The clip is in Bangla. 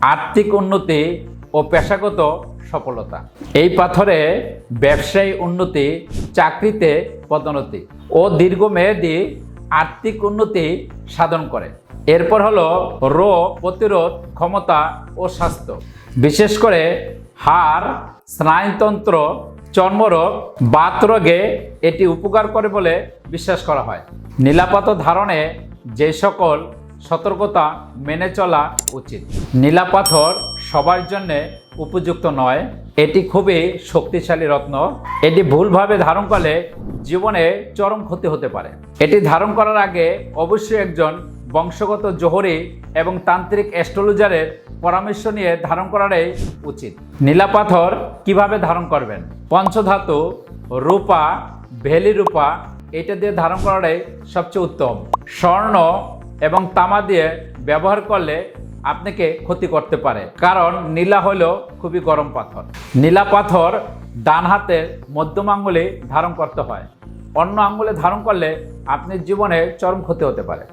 আর্থিক উন্নতি ও পেশাগত সফলতা। এই পাথরে ব্যবসায়ী উন্নতি, চাকরিতে পদোন্নতি ও দীর্ঘমেয়াদী আর্থিক উন্নতি সাধন করে। এরপর হলো রোগ প্রতিরোধ ক্ষমতা ও স্বাস্থ্য। বিশেষ করে হাড়, স্নায়ুতন্ত্র, চর্মরোগ, বাতরোগে এটি উপকার করে বলে বিশ্বাস করা হয়। নীলাপাত ধারণে যে সকল সতর্কতা মেনে চলা উচিত। নীলা পাথর সবার জন্যে উপযুক্ত নয়। এটি খুবই শক্তিশালী রত্ন। এটি ভুলভাবে ধারণ করলে জীবনে চরম ক্ষতি হতে পারে। এটি ধারণ করার আগে অবশ্যই একজন বংশগত জোহরি এবং তান্ত্রিক অ্যাস্ট্রোলজারের পরামর্শ নিয়ে ধারণ করাটাই উচিত। নীলা পাথর কীভাবে ধারণ করবেন? পঞ্চধাতু, রূপা ভেলি রূপা এটা দিয়ে ধারণ করাটাই সবচেয়ে উত্তম। স্বর্ণ এবং তামা দিয়ে ব্যবহার করলে আপনাকে ক্ষতি করতে পারে। কারণ নীলা হলো খুবই গরম পাথর। নীলা পাথর ডান হাতের মধ্যম আঙ্গুলে ধারণ করতে হয়। অন্য আঙ্গুলে ধারণ করলে আপনার জীবনে চরম ক্ষতি হতে পারে।